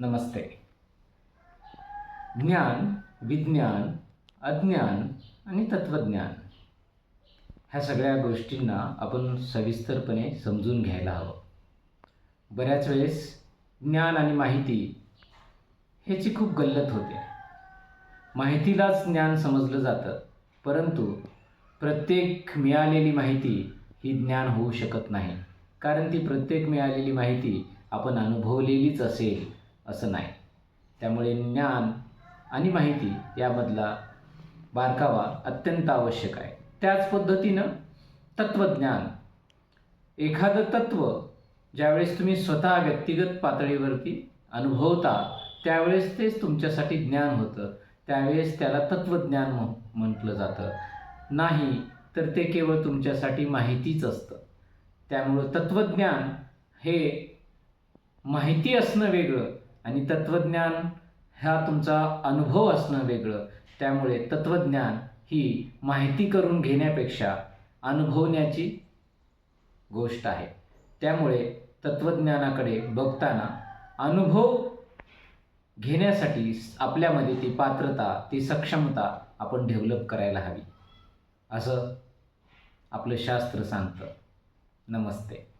नमस्ते. ज्ञान विज्ञान अज्ञान आणि तत्त्वज्ञान ह्या सगळ्या गोष्टींना आपण सविस्तरपणे समजून घ्यायला हवं. बऱ्याच वेळेस ज्ञान आणि माहिती ह्याची खूप गल्लत होते. माहितीलाच ज्ञान समजलं जातं परंतु प्रत्येक मिळालेली माहिती ही ज्ञान होऊ शकत नाही कारण ती प्रत्येक मिळालेली माहिती आपण अनुभवलेलीच असेल असं नाही. त्यामुळे ज्ञान आणि माहिती यामधला बारकावा अत्यंत आवश्यक आहे. त्याच पद्धतीनं तत्त्वज्ञान. एखादं तत्त्व ज्यावेळेस तुम्ही स्वतः व्यक्तिगत पातळीवरती अनुभवता त्यावेळेस तेच तुमच्यासाठी ज्ञान होतं. त्यावेळेस त्याला तत्त्वज्ञान म्हटलं जातं. नाही तर ते केवळ तुमच्यासाठी माहितीच असतं. त्यामुळं तत्त्वज्ञान हे माहिती असणं वेगळं आणि तत्त्वज्ञान हा तुमचा अनुभव असणं वेगळं. त्यामुळे तत्त्वज्ञान ही माहिती करून घेण्यापेक्षा अनुभवण्याची गोष्ट आहे. त्यामुळे तत्त्वज्ञानाकडे बघताना अनुभव घेण्यासाठी आपल्यामध्ये ती पात्रता ती सक्षमता आपण डेव्हलप करायला हवी. असं आपलं शास्त्र सांगतं. नमस्ते.